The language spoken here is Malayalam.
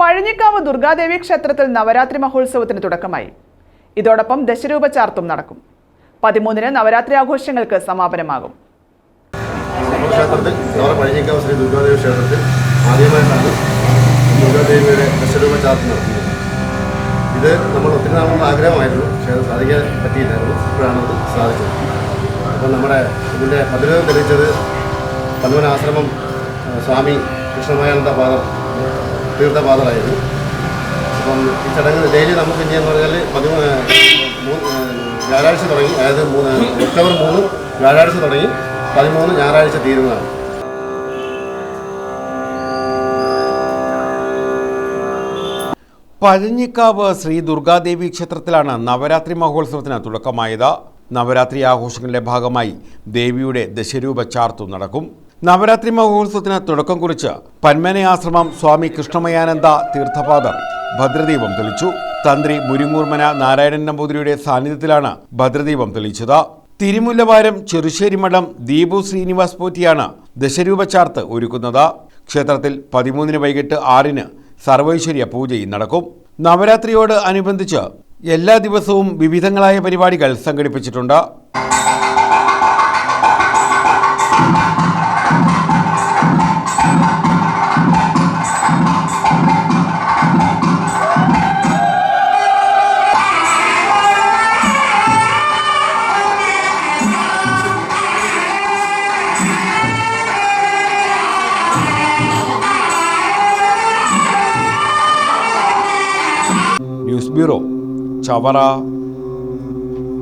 പഴഞ്ഞിക്കാവ് ദുർഗാദേവി ക്ഷേത്രത്തിൽ നവരാത്രി മഹോത്സവത്തിന് തുടക്കമായി. ഇതോടൊപ്പം ദശരൂപ ചാർത്തും നടക്കും. പതിമൂന്നിന് നവരാത്രി ആഘോഷങ്ങൾക്ക് സമാപനമാകും. ക്ഷേത്രത്തിൽ നമ്മുടെ ശ്രീ ദുർഗാദേവി ക്ഷേത്രത്തിൽ ആദ്യമായിട്ടാണ് ദുർഗാദേവിയുടെ ദശരൂപ ചാർത്ത് ഇത് നമ്മൾ ഒത്തിരി നാളുള്ള ആഗ്രഹമായിരുന്നു. പക്ഷേ അത് സാധിക്കാൻ പറ്റിയില്ലായിരുന്നു. ഇപ്പോഴാണ് അത് സാധിച്ചത്. അപ്പോൾ നമ്മുടെ ഇതിന്റെ മധുരം തെളിയിച്ചത് പന്മനാശ്രമം സ്വാമി കൃഷ്ണമയാനന്ദ പാദർ തീർത്ഥപാദറായിരുന്നു അപ്പം ഈ ചടങ്ങ് ഡെയിലി നമുക്ക് എന്ന് പറഞ്ഞാൽ പതിമൂന്ന് ഞായറാഴ്ച തുടങ്ങി. അതായത് മൂന്ന് ഒക്ടോബർ മൂന്ന് വ്യാഴാഴ്ച തുടങ്ങി. പതിമൂന്ന് ഞായറാഴ്ച തീരുന്നതാണ്. പഴഞ്ഞിക്കാവ് ശ്രീ ദുർഗാദേവി ക്ഷേത്രത്തിലാണ് നവരാത്രി മഹോത്സവത്തിന് തുടക്കമായത്. നവരാത്രി ആഘോഷങ്ങളുടെ ഭാഗമായി ദേവിയുടെ ദശരൂപ ചാർത്തു നടക്കും. നവരാത്രി മഹോത്സവത്തിന് തുടക്കം കുറിച്ച് പന്മനയാശ്രമം സ്വാമി കൃഷ്ണമയാനന്ദ തീർത്ഥപാദർ ഭദ്രദീപം തെളിച്ചു. തന്ത്രി മുരിങ്ങൂർമന നാരായണൻ നമ്പൂതിരിയുടെ സാന്നിധ്യത്തിലാണ് ഭദ്രദീപം തെളിച്ചത്. തിരുമുല്ലവാരം ചെറുശ്ശേരി മഠം ദീപു ശ്രീനിവാസ് പോറ്റിയാണ് ദശരൂപ ചാർത്ത് ഒരുക്കുന്നത്. ക്ഷേത്രത്തിൽ പതിമൂന്നിന് വൈകിട്ട് ആറിന് സർവൈശ്വര്യ പൂജയും നടക്കും. നവരാത്രിയോട് അനുബന്ധിച്ച് എല്ലാ ദിവസവും വിവിധങ്ങളായ പരിപാടികൾ സംഘടിപ്പിച്ചിട്ടുണ്ട്. ബ്യൂറോ ചവറ